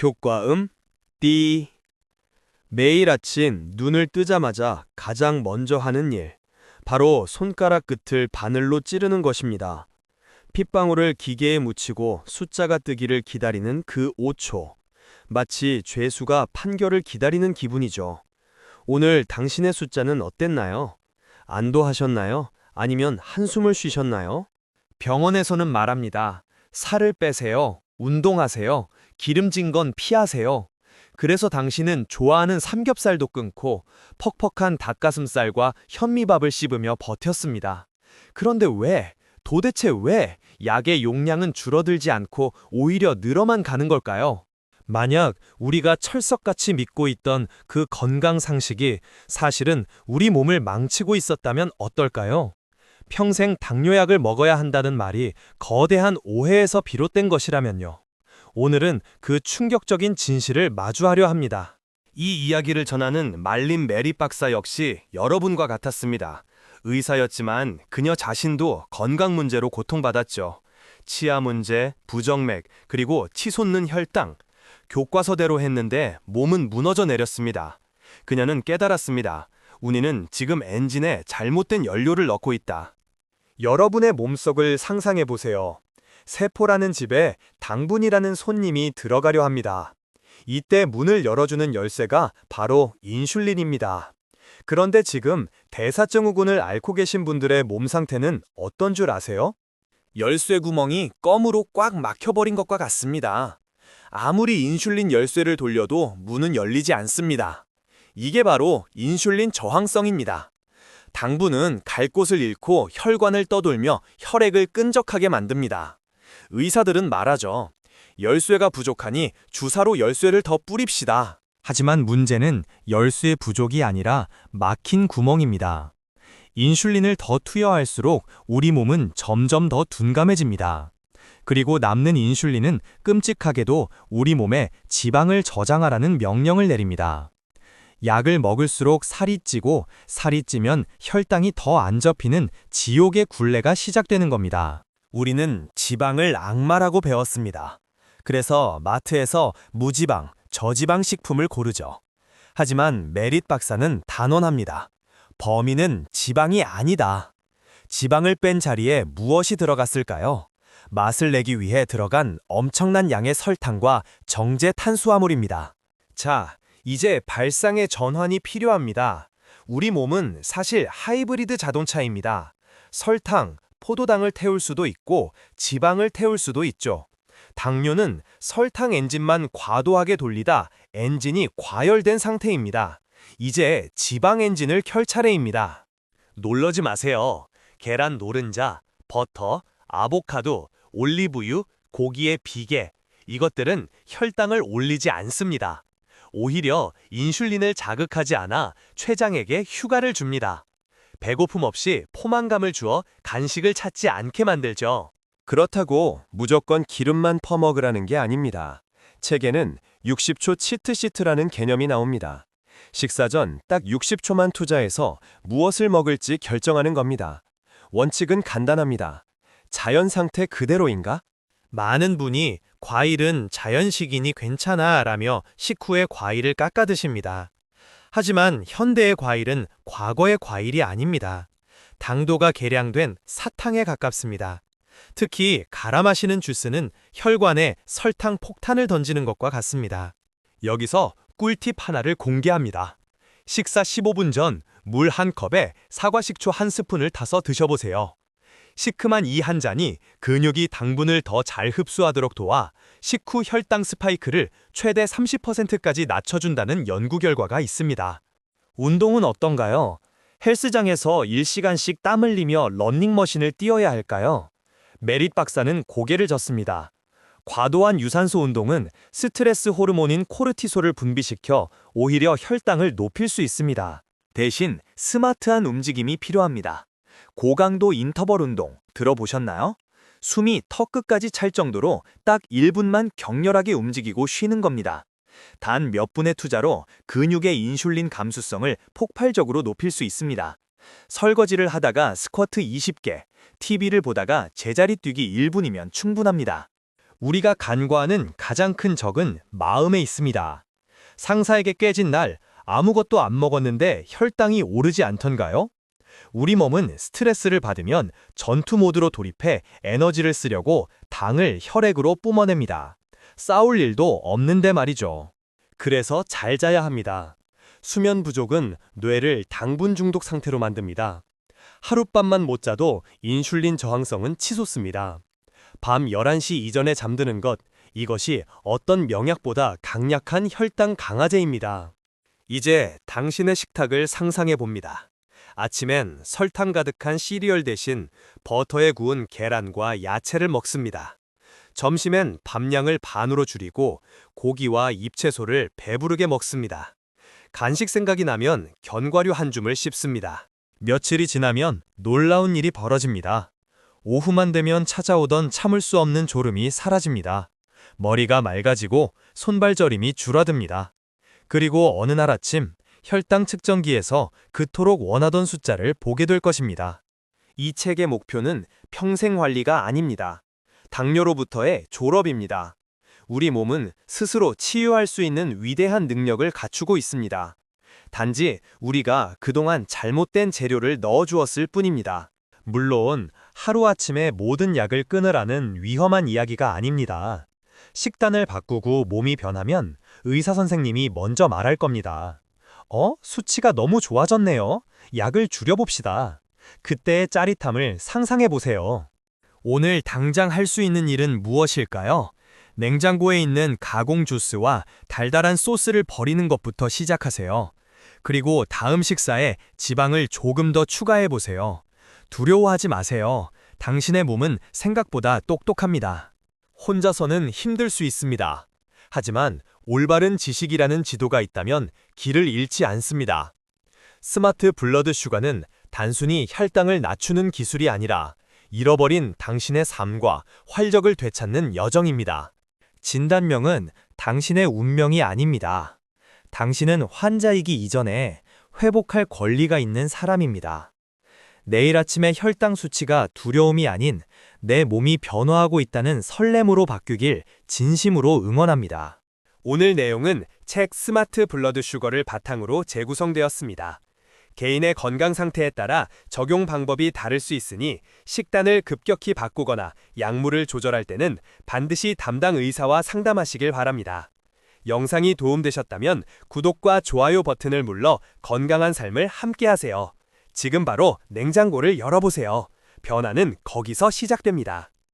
효과음 띠 매일 아침 눈을 뜨자마자 가장 먼저 하는 일 바로 손가락 끝을 바늘로 찌르는 것입니다. 핏방울을 기계에 묻히고 숫자가 뜨기를 기다리는 그 5초 마치 죄수가 판결을 기다리는 기분이죠. 오늘 당신의 숫자는 어땠나요? 안도하셨나요? 아니면 한숨을 쉬셨나요? 병원에서는 말합니다. 살을 빼세요. 운동하세요. 기름진 건 피하세요. 그래서 당신은 좋아하는 삼겹살도 끊고 퍽퍽한 닭가슴살과 현미밥을 씹으며 버텼습니다. 그런데 왜, 도대체 왜 약의 용량은 줄어들지 않고 오히려 늘어만 가는 걸까요? 만약 우리가 철석같이 믿고 있던 그 건강 상식이 사실은 우리 몸을 망치고 있었다면 어떨까요? 평생 당뇨약을 먹어야 한다는 말이 거대한 오해에서 비롯된 것이라면요. 오늘은 그 충격적인 진실을 마주하려 합니다. 이 이야기를 전하는 말린 메리 박사 역시 여러분과 같았습니다. 의사였지만 그녀 자신도 건강 문제로 고통받았죠. 치아 문제, 부정맥, 그리고 치솟는 혈당. 교과서대로 했는데 몸은 무너져 내렸습니다. 그녀는 깨달았습니다. 우리는 지금 엔진에 잘못된 연료를 넣고 있다. 여러분의 몸속을 상상해 보세요. 세포라는 집에 당분이라는 손님이 들어가려 합니다. 이때 문을 열어주는 열쇠가 바로 인슐린입니다. 그런데 지금 대사증후군을 앓고 계신 분들의 몸 상태는 어떤 줄 아세요? 열쇠 구멍이 껌으로 꽉 막혀버린 것과 같습니다. 아무리 인슐린 열쇠를 돌려도 문은 열리지 않습니다. 이게 바로 인슐린 저항성입니다. 당분은 갈 곳을 잃고 혈관을 떠돌며 혈액을 끈적하게 만듭니다. 의사들은 말하죠. 열쇠가 부족하니 주사로 열쇠를 더 뿌립시다. 하지만 문제는 열쇠 부족이 아니라 막힌 구멍입니다. 인슐린을 더 투여할수록 우리 몸은 점점 더 둔감해집니다. 그리고 남는 인슐린은 끔찍하게도 우리 몸에 지방을 저장하라는 명령을 내립니다. 약을 먹을수록 살이 찌고 살이 찌면 혈당이 더 안 접히는 지옥의 굴레가 시작되는 겁니다. 우리는 지방을 악마라고 배웠습니다. 그래서 마트에서 무지방, 저지방 식품을 고르죠. 하지만 메릿 박사는 단언합니다. 범인은 지방이 아니다. 지방을 뺀 자리에 무엇이 들어갔을까요? 맛을 내기 위해 들어간 엄청난 양의 설탕과 정제 탄수화물입니다. 자, 이제 발상의 전환이 필요합니다. 우리 몸은 사실 하이브리드 자동차입니다. 설탕, 포도당을 태울 수도 있고 지방을 태울 수도 있죠. 당뇨는 설탕 엔진만 과도하게 돌리다 엔진이 과열된 상태입니다. 이제 지방 엔진을 켤 차례입니다. 놀라지 마세요. 계란 노른자, 버터, 아보카도, 올리브유, 고기의 비계 이것들은 혈당을 올리지 않습니다. 오히려 인슐린을 자극하지 않아 췌장에게 휴가를 줍니다. 배고픔 없이 포만감을 주어 간식을 찾지 않게 만들죠. 그렇다고 무조건 기름만 퍼먹으라는 게 아닙니다. 책에는 60초 치트 시트라는 개념이 나옵니다. 식사 전 딱 60초만 투자해서 무엇을 먹을지 결정하는 겁니다. 원칙은 간단합니다. 자연 상태 그대로인가? 많은 분이 과일은 자연식이니 괜찮아 라며 식후에 과일을 깎아 드십니다. 하지만 현대의 과일은 과거의 과일이 아닙니다. 당도가 계량된 사탕에 가깝습니다. 특히 갈아 마시는 주스는 혈관에 설탕 폭탄을 던지는 것과 같습니다. 여기서 꿀팁 하나를 공개합니다. 식사 15분 전 물 한 컵에 사과 식초 한 스푼을 타서 드셔보세요. 시큼한 이 한 잔이 근육이 당분을 더 잘 흡수하도록 도와 식후 혈당 스파이크를 최대 30%까지 낮춰준다는 연구 결과가 있습니다. 운동은 어떤가요? 헬스장에서 1시간씩 땀 흘리며 런닝머신을 뛰어야 할까요? 메릿 박사는 고개를 젓습니다. 과도한 유산소 운동은 스트레스 호르몬인 코르티솔을 분비시켜 오히려 혈당을 높일 수 있습니다. 대신 스마트한 움직임이 필요합니다. 고강도 인터벌 운동 들어보셨나요? 숨이 턱 끝까지 찰 정도로 딱 1분만 격렬하게 움직이고 쉬는 겁니다. 단 몇 분의 투자로 근육의 인슐린 감수성을 폭발적으로 높일 수 있습니다. 설거지를 하다가 스쿼트 20개, TV를 보다가 제자리 뛰기 1분이면 충분합니다. 우리가 간과하는 가장 큰 적은 마음에 있습니다. 상사에게 깨진 날 아무것도 안 먹었는데 혈당이 오르지 않던가요? 우리 몸은 스트레스를 받으면 전투 모드로 돌입해 에너지를 쓰려고 당을 혈액으로 뿜어냅니다. 싸울 일도 없는데 말이죠. 그래서 잘 자야 합니다. 수면 부족은 뇌를 당분 중독 상태로 만듭니다. 하룻밤만 못 자도 인슐린 저항성은 치솟습니다. 밤 11시 이전에 잠드는 것, 이것이 어떤 명약보다 강력한 혈당 강화제입니다. 이제 당신의 식탁을 상상해 봅니다. 아침엔 설탕 가득한 시리얼 대신 버터에 구운 계란과 야채를 먹습니다. 점심엔 밥량을 반으로 줄이고 고기와 잎채소를 배부르게 먹습니다. 간식 생각이 나면 견과류 한 줌을 씹습니다. 며칠이 지나면 놀라운 일이 벌어집니다. 오후만 되면 찾아오던 참을 수 없는 졸음이 사라집니다. 머리가 맑아지고 손발 저림이 줄어듭니다. 그리고 어느 날 아침 혈당 측정기에서 그토록 원하던 숫자를 보게 될 것입니다. 이 책의 목표는 평생 관리가 아닙니다. 당뇨로부터의 졸업입니다. 우리 몸은 스스로 치유할 수 있는 위대한 능력을 갖추고 있습니다. 단지 우리가 그동안 잘못된 재료를 넣어주었을 뿐입니다. 물론 하루아침에 모든 약을 끊으라는 위험한 이야기가 아닙니다. 식단을 바꾸고 몸이 변하면 의사 선생님이 먼저 말할 겁니다. 어? 수치가 너무 좋아졌네요. 약을 줄여봅시다. 그때의 짜릿함을 상상해 보세요. 오늘 당장 할 수 있는 일은 무엇일까요? 냉장고에 있는 가공 주스와 달달한 소스를 버리는 것부터 시작하세요. 그리고 다음 식사에 지방을 조금 더 추가해 보세요. 두려워하지 마세요. 당신의 몸은 생각보다 똑똑합니다. 혼자서는 힘들 수 있습니다. 하지만 올바른 지식이라는 지도가 있다면 길을 잃지 않습니다. 스마트 블러드 슈가는 단순히 혈당을 낮추는 기술이 아니라 잃어버린 당신의 삶과 활력을 되찾는 여정입니다. 진단명은 당신의 운명이 아닙니다. 당신은 환자이기 이전에 회복할 권리가 있는 사람입니다. 내일 아침의 혈당 수치가 두려움이 아닌 내 몸이 변화하고 있다는 설렘으로 바뀌길 진심으로 응원합니다. 오늘 내용은 책 스마트 블러드 슈거를 바탕으로 재구성되었습니다. 개인의 건강 상태에 따라 적용 방법이 다를 수 있으니 식단을 급격히 바꾸거나 약물을 조절할 때는 반드시 담당 의사와 상담하시길 바랍니다. 영상이 도움되셨다면 구독과 좋아요 버튼을 눌러 건강한 삶을 함께하세요. 지금 바로 냉장고를 열어보세요. 변화는 거기서 시작됩니다.